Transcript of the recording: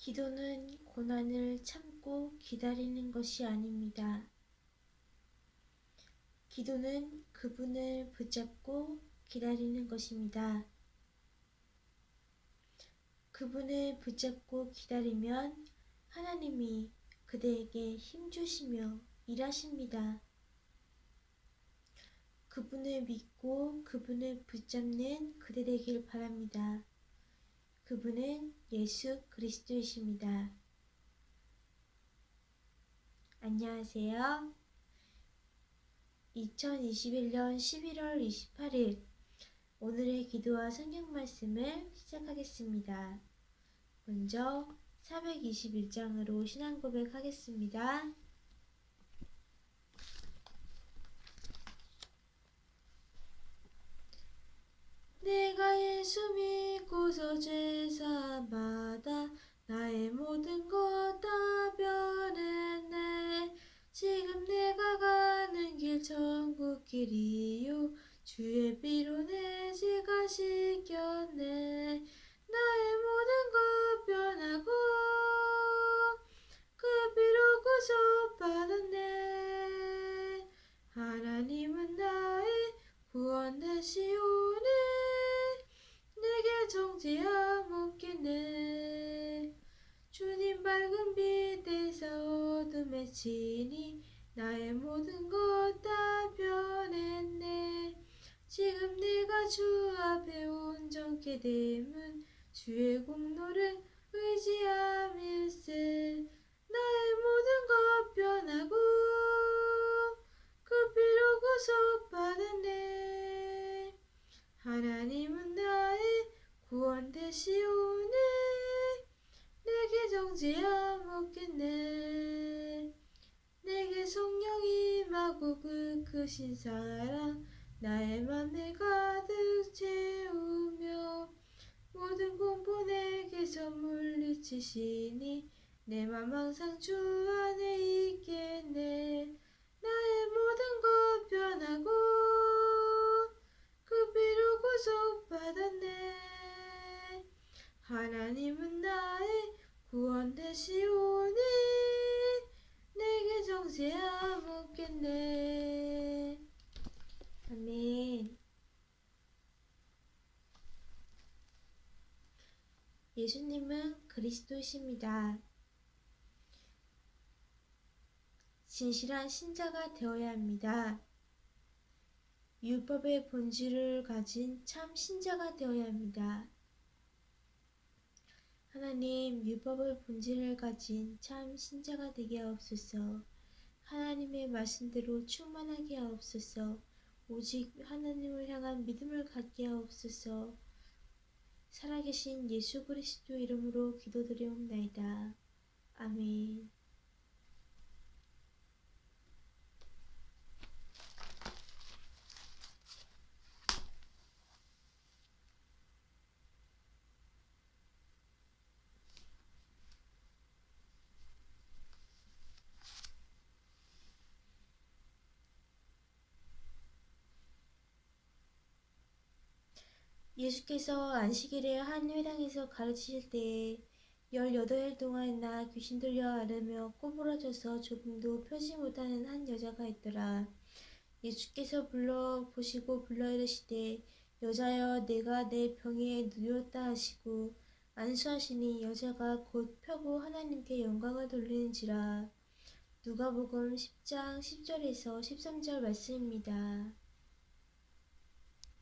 기도는 고난을 참고 기다리는 것이 아닙니다. 기도는 그분을 붙잡고 기다리는 것입니다. 그분을 붙잡고 기다리면 하나님이 그대에게 힘주시며 일하십니다. 그분을 믿고 그분을 붙잡는 그대 되길 바랍니다. 그분은 예수 그리스도이십니다. 안녕하세요. 2021년 11월 28일 오늘의 기도와 성경 말씀을 시작하겠습니다. 먼저 421장으로 신앙 고백하겠습니다. 내가 예수 믿고서 죄 사 받아 나의 모든 것 다 변했네. 지금 내가 가는 길 천국 길이요. 주의 피로 내 죄가 씻겼네. 나의 모든 것 변하고 그 피로 구속 받았네. 하나님은 나의 구원 되시 빛에서 어둠에 치니 나의 모든 것 다 변했네. 지금 내가 주 앞에 온전케 됨은 주의 공로를 의지함일세. 나의 모든 것 변하고 그 피로 구속 받았네. 하나님은 나의 구원 되시 그 크신 사랑 나의 맘에 가득 채우며 모든 공포 내게서 물리치시니 내 맘 항상 주 안에 있겠네. 나의 모든 것 변하고 그 피로 구속 받았네. 하나님은 나의 구원 되시오 정죄함 없겠네 아멘 예수님은 그리스도이십니다. 진실한 신자가 되어야 합니다. 율법의 본질을 가진 참 신자가 되어야 합니다. 하나님, 율법의 본질을 가진 참 신자가 되게 하옵소서. 하나님의 말씀대로 충만하게 하옵소서. 오직 하나님을 향한 믿음을 갖게 하옵소서. 살아계신 예수 그리스도 이름으로 기도드리옵나이다. 아멘. 예수께서 안식일에 한 회당에서 가르치실 때에 열여덟 동안이나 귀신 들려 앓으며 꼬부라져서 조금도 펴지 못하는 한 여자가 있더라. 예수께서 불러 보시고 불러 이르시되 여자여 내가 내 병에 누렸다 하시고 안수하시니 여자가 곧 펴고 하나님께 영광을 돌리는지라. 누가복음 10장 10절에서 13절 말씀입니다.